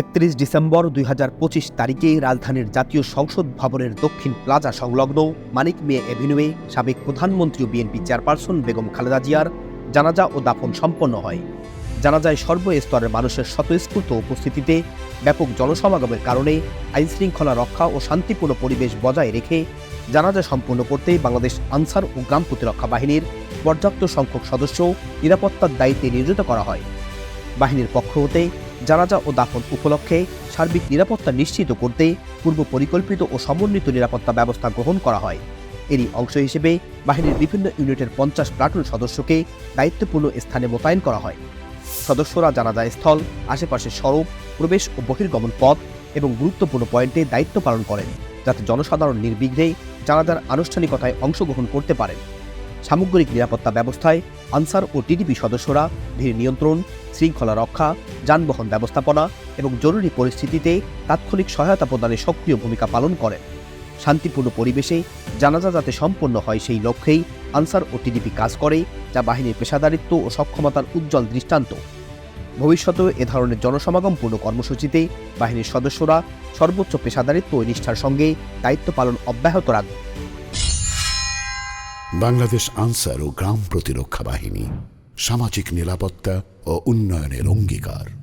একত্রিশ ডিসেম্বর দুই হাজার পঁচিশ তারিখে রাজধানীর জাতীয় সংসদ ভবনের দক্ষিণ প্লাজা সংলগ্ন মানিক মিয়া এভিনিউয়ে সাবেক প্রধানমন্ত্রী বিএনপি চেয়ারপারসন বেগম খালেদা জিয়ার জানাজা ও দাফন সম্পন্ন হয়। জানাজায় সর্বস্তরের মানুষের স্বতঃস্ফূর্ত উপস্থিতিতে ব্যাপক জনসমাগমের কারণে আইনশৃঙ্খলা রক্ষা ও শান্তিপূর্ণ পরিবেশ বজায় রেখে জানাজা সম্পন্ন করতে বাংলাদেশ আনসার ও গ্রাম প্রতিরক্ষা বাহিনীর পর্যাপ্ত সংখ্যক সদস্য নিরাপত্তার দায়িত্বে নিয়োজিত করা হয়। বাহিনীর পক্ষ হতে জানাজা ও দাফন উপলক্ষে সার্বিক নিরাপত্তা নিশ্চিত করতে পূর্ব পরিকল্পিত ও সমন্বিত নিরাপত্তা ব্যবস্থা গ্রহণ করা হয়। এরই অংশ হিসেবে বাহিনীর বিভিন্ন ইউনিটের পঞ্চাশ প্লাটুন সদস্যকে দায়িত্বপূর্ণ স্থানে মোতায়েন করা হয়। সদস্যরা জানাজা স্থল আশেপাশের সড়ক, প্রবেশ ও বহির্গমন পথ এবং গুরুত্বপূর্ণ পয়েন্টে দায়িত্ব পালন করেন, যাতে জনসাধারণ নির্বিঘ্নে জানাজার আনুষ্ঠানিকতায় অংশগ্রহণ করতে পারেন। সামগ্রিক নিরাপত্তা ব্যবস্থায় আনসার ও টিডিপি সদস্যরা ভিড় নিয়ন্ত্রণ শৃঙ্খলা রক্ষা, যানবাহন ব্যবস্থাপনা এবং জরুরি পরিস্থিতিতে তাৎক্ষণিক সহায়তা প্রদানে সক্রিয় ভূমিকা পালন করেন। শান্তিপূর্ণ পরিবেশে জানাজা যাতে সম্পন্ন হয় সেই লক্ষ্যেই আনসার ও টিডিপি কাজ করে, যা বাহিনীর পেশাদারিত্ব ও সক্ষমতার উজ্জ্বল দৃষ্টান্ত। ভবিষ্যতেও এ ধরনের জনসমাগমপূর্ণ কর্মসূচিতে বাহিনীর সদস্যরা সর্বোচ্চ পেশাদারিত্ব ও নিষ্ঠার সঙ্গে দায়িত্ব পালন অব্যাহত রাখবে। বাংলাদেশ আনসার ও গ্রাম প্রতিরক্ষা বাহিনী সামাজিক নিরাপত্তা ও উন্নয়নের অঙ্গীকার।